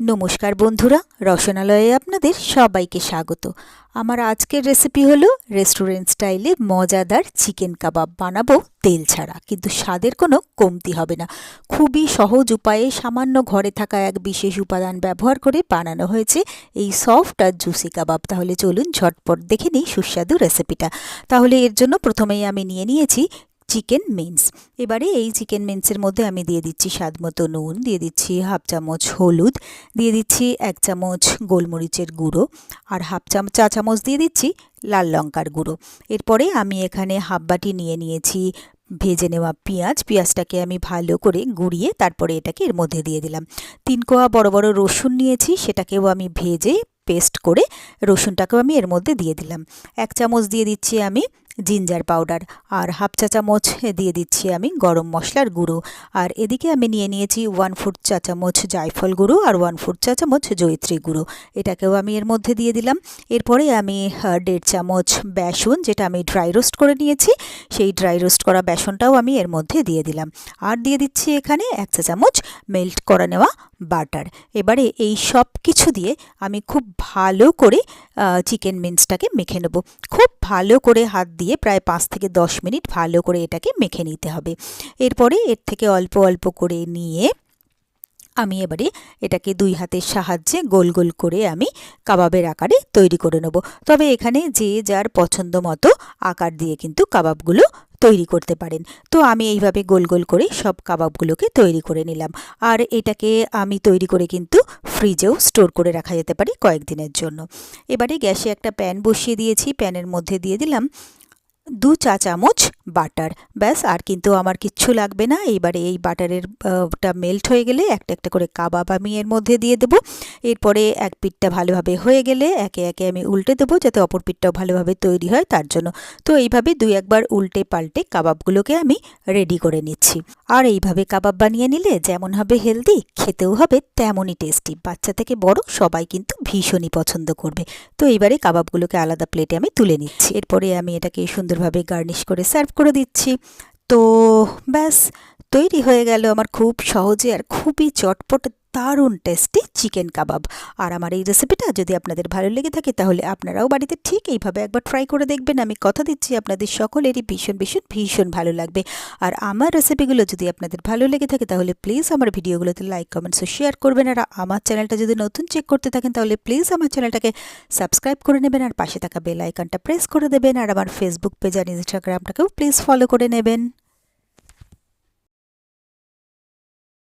নমস্কার বন্ধুরা, রসনালয়ে আপনাদের সবাইকে স্বাগত। আমার আজকের রেসিপি হলো রেস্টুরেন্ট স্টাইলে মজাদার চিকেন কাবাব বানাবো তেল ছাড়া, কিন্তু স্বাদের কোনো কমতি হবে না। খুবই সহজ উপায়ে সামান্য ঘরে থাকা এক বিশেষ উপাদান ব্যবহার করে বানানো হয়েছে এই সফট আর জুসি কাবাব তাহলে চলুন ঝটপট দেখে নিই সুস্বাদু রেসিপিটা তাহলে এর জন্য প্রথমেই আমি নিয়ে নিয়েছি চিকেন মিন্স এবারে এই চিকেন মিন্সের মধ্যে আমি দিয়ে দিচ্ছি স্বাদ মতো নুন, দিয়ে দিচ্ছি হাফ চামচ হলুদ, দিয়ে দিচ্ছি এক চামচ গোলমরিচের গুঁড়ো আর হাফ চামচ চা চামচ দিয়ে দিচ্ছি লাল লঙ্কার গুঁড়ো। এরপরে আমি এখানে হাফ বাটি নিয়ে নিয়েছি ভেজে নেওয়া পেঁয়াজ। পেঁয়াজটাকে আমি ভালো করে গুঁড়িয়ে তারপরে এটাকে এর মধ্যে দিয়ে দিলাম। তিন কোয়া বড় বড় রসুন নিয়েছি, সেটাকেও আমি ভেজে পেস্ট করে রসুনটাকেও আমি এর মধ্যে দিয়ে দিলাম। এক চামচ দিয়ে দিচ্ছি আমি জিঞ্জার পাউডার আর হাফ চা চামচ দিয়ে দিচ্ছি আমি গরম মশলার গুঁড়ো। আর এদিকে আমি নিয়ে নিয়েছি ওয়ান ফুট চা চামচ জায়ফল গুঁড়ো আর ওয়ান ফুট চা চামচ জৈত্রী গুঁড়ো। এটাকেও আমি এর মধ্যে দিয়ে দিলাম। এরপরে আমি দেড় চামচ বেসন, যেটা আমি ড্রাই রোস্ট করে নিয়েছি, সেই ড্রাই রোস্ট করা বেসনটাও আমি এর মধ্যে দিয়ে দিলাম। আর দিয়ে দিচ্ছি এখানে এক চা চামচ মেল্ট করে নেওয়া বাটার। এবারে এই সব কিছু দিয়ে আমি খুব ভালো করে চিকেন মিন্সটাকে মেখে নেব। খুব ভালো করে হাত দিয়ে প্রায় পাঁচ থেকে দশ মিনিট ভালো করে এটাকে মেখে নিতে হবে। এরপরে এর থেকে অল্প অল্প করে নিয়ে আমি এবারে এটাকে দুই হাতের সাহায্যে গোল গোল করে আমি কাবাবের আকারে তৈরি করে নেব। তবে এখানে যে যার পছন্দ মতো আকার দিয়ে কিন্তু কাবাবগুলো তৈরি করতে পারেন। তো আমি এইভাবে গোল গোল করে সব কাবাবগুলোকে তৈরি করে নিলাম। আর এটাকে আমি তৈরি করে কিন্তু ফ্রিজেও স্টোর করে রাখা যেতে পারে কয়েকদিনের জন্য। এবারে গ্যাসে একটা প্যান বসিয়ে দিয়েছি। প্যানের মধ্যে দিয়ে দিলাম দু চা চামচ বাটার। ব্যাস, আর কিন্তু আমার কিচ্ছু লাগবে না। এইবারে এই বাটারের টা মেল্ট হয়ে গেলে একটা একটা করে কাবাব আমি এর মধ্যে দিয়ে দেবো। এরপরে এক পিঠটা ভালোভাবে হয়ে গেলে একে একে আমি উল্টে দেবো যাতে অপর পিঠটাও ভালোভাবে তৈরি হয় তার জন্য। তো এইভাবে দুই, একবার উল্টে পাল্টে কাবাবগুলোকে আমি রেডি করে নিচ্ছি। আর এইভাবে কাবাব বানিয়ে নিলে যেমন হবে হেলদি খেতেও হবে তেমনই টেস্টি বাচ্চা থেকে বড় সবাই কিন্তু ভীষণই পছন্দ করবে। তো এইবারে কাবাবগুলোকে আলাদা প্লেটে আমি তুলে নিচ্ছি। এরপরে আমি এটাকে সুন্দরভাবে গার্নিশ করে সার্ভ করে দিচ্ছি। তো ব্যাস তৈরি হয়ে গেল আমার খুব সহজে আর খুবই চটপট দারুণ টেস্টি চিকেন কাবাব আর আমার এই রেসিপিটা যদি আপনাদের ভালো লেগে থাকে তাহলে আপনারাও বাড়িতে ঠিক এইভাবে একবার ট্রাই করে দেখবেন। আমি কথা দিচ্ছি আপনাদের সকলেরই ভীষণ ভীষণ ভীষণ ভালো লাগবে। আর আমার রেসিপিগুলো যদি আপনাদের ভালো লেগে থাকে তাহলে প্লিজ আমার ভিডিওগুলোতে লাইক কমেন্টস শেয়ার করবেন। আর আমার চ্যানেলটা যদি নতুন চেক করতে থাকেন তাহলে প্লিজ আমার চ্যানেলটাকে সাবস্ক্রাইব করে নেবেন। আর পাশে থাকা বেল আইকনটা প্রেস করে দেবেন। আর আমার ফেসবুক পেজ আর ইনস্টাগ্রামটাকেও প্লিজ ফলো করে নেবেন।